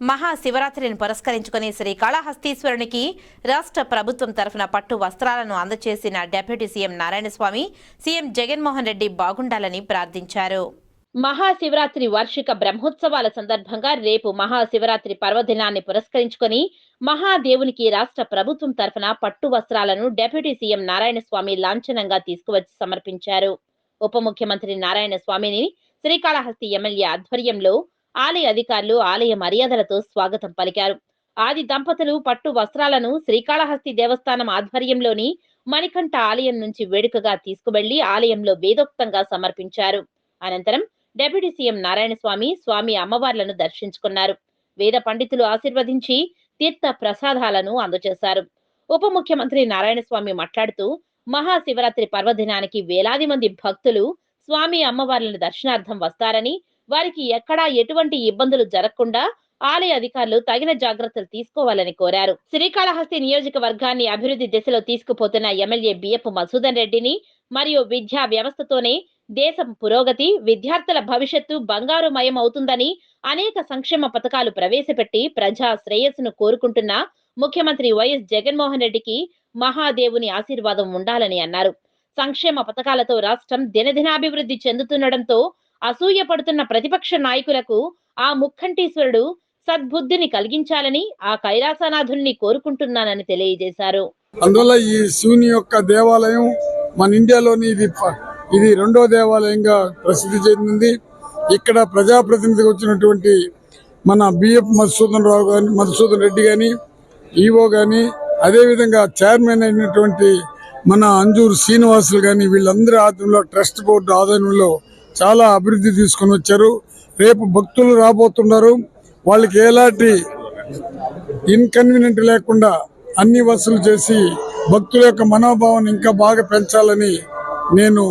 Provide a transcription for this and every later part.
మహాశివరాత్రిని పురస్కరించుకుని శ్రీకాళహస్తీశ్వరునికి రాష్ట్ర ప్రభుత్వం తరఫున పట్టు వస్త్రాలను అందజేసిన deputy CM Narayanaswamy CM Jaganmohan Reddy బాగుండాలని ప్రార్థించారు. మహాశివరాత్రి వార్షిక బ్రహ్మోత్సవాల సందర్భంగా రేపు మహాశివరాత్రి పర్వదినాన్ని పురస్కరించుకొని మహాదేవునికి రాష్ట్ర ప్రభుత్వం తరఫున పట్టు వస్త్రాలను డిప్యూటీ సీఎం నారాయణస్వామి లాంఛనంగా తీసుకువచ్చి సమర్పించారు. ఉప ముఖ్యమంత్రి నారాయణ స్వామిని శ్రీకాళహస్తి ఎమ్మెల్యే ఆధ్వర్యంలో ఆలయ అధికారులు ఆలయ మర్యాదలతో స్వాగతం పలికారు. ఆది దంపతులు పట్టు వస్త్రాలను శ్రీకాళహస్తి దేవస్థానం ఆధ్వర్యంలోని మణికంఠ ఆలయం నుంచి వేడుకగా తీసుకువెళ్ళి ఆలయంలో వేదోక్తంగా సమర్పించారు. అనంతరం డిప్యూటీ సీఎం నారాయణ స్వామి స్వామి అమ్మవార్లను దర్శించుకున్నారు. వేద పండితులు ఆశీర్వదించి తీర్థ ప్రసాదాలను అందజేశారు. ఉప ముఖ్యమంత్రి నారాయణ స్వామి మాట్లాడుతూ మహాశివరాత్రి పర్వదినానికి వేలాది మంది భక్తులు స్వామి అమ్మవార్లను దర్శనార్థం వస్తారని వారికి ఎక్కడా ఎటువంటి ఇబ్బందులు జరగకుండా ఆలయ అధికారులు తగిన జాగ్రత్తలు తీసుకోవాలని కోరారు. శ్రీకాళహస్తి నియోజకవర్గాన్ని అభివృద్ధి దిశలో తీసుకుపోతున్న ఎమ్మెల్యే బిఎఫ్ మసూదన్ రెడ్డిని మరియు విద్యా వ్యవస్థతోనే దేశం పురోగతి విద్యార్థుల భవిష్యత్తు బంగారుమయం అవుతుందని అనేక సంక్షేమ పథకాలు ప్రవేశపెట్టి ప్రజా శ్రేయస్సును కోరుకుంటున్న ముఖ్యమంత్రి వైఎస్ జగన్మోహన్ రెడ్డికి మహాదేవుని ఆశీర్వాదం ఉండాలని అన్నారు. సంక్షేమ పథకాలతో రాష్ట్రం దినదినాభివృద్ధి చెందుతుండటంతో అసూయ పడుతున్న ప్రతిపక్ష నాయకులకు ఆ ముక్కంటీశ్వరుడు సద్బుద్ధిని కలిగించాలని ఆ కైలాసనాథుణ్ణి కోరుకుంటున్నానని తెలియజేశారు. అందువల్ల ఈ శివుని యొక్క దేవాలయం మన ఇండియాలోని ఇది ఇది రెండో దేవాలయంగా ప్రసిద్ధి చెందింది. ఇక్కడ ప్రజాప్రతినిధిగా వచ్చినటువంటి మన బిఎఫ్ మధుసూదన్ రావు గాని మధుసూదన్ రెడ్డి గాని ఈవో గాని అదేవిధంగా చైర్మన్ అయినటువంటి మన అంజూరు శ్రీనివాసులు గాని వీళ్ళందరి ఆధ్వర్యంలో ట్రస్ట్ బోర్డు ఆధ్వర్యంలో చాలా అభివృద్ధి తీసుకొని వచ్చారు. రేపు భక్తులు రాబోతున్నారు. వాళ్ళకి ఎలాంటి ఇన్కన్వీనియంట్ లేకుండా అన్ని వసూలు చేసి భక్తుల యొక్క మనోభావాన్ని ఇంకా బాగా పెంచాలని నేను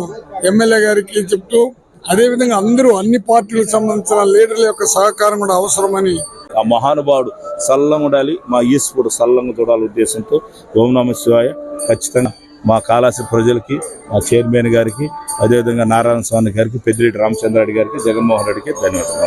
ఎమ్మెల్యే గారికి చెప్తూ అదేవిధంగా అందరూ అన్ని పార్టీలకు సంబంధించిన లీడర్ల యొక్క సహకారం కూడా అవసరమని ఆ మహానుభావుడు సల్లంగుడాలి మా ఈశ్వరుడు సల్లంగా చూడాలి ఉద్దేశంతో ఓం నమ శివాయ. ఖచ్చితంగా మా కాళాసి ప్రజలకి మా చైర్మన్ గారికి అదేవిధంగా నారాయణ స్వామి గారికి పెద్దిరెడ్డి రామచంద్రారెడ్డి గారికి జగన్మోహన్ రెడ్డికి ధన్యవాదాలు.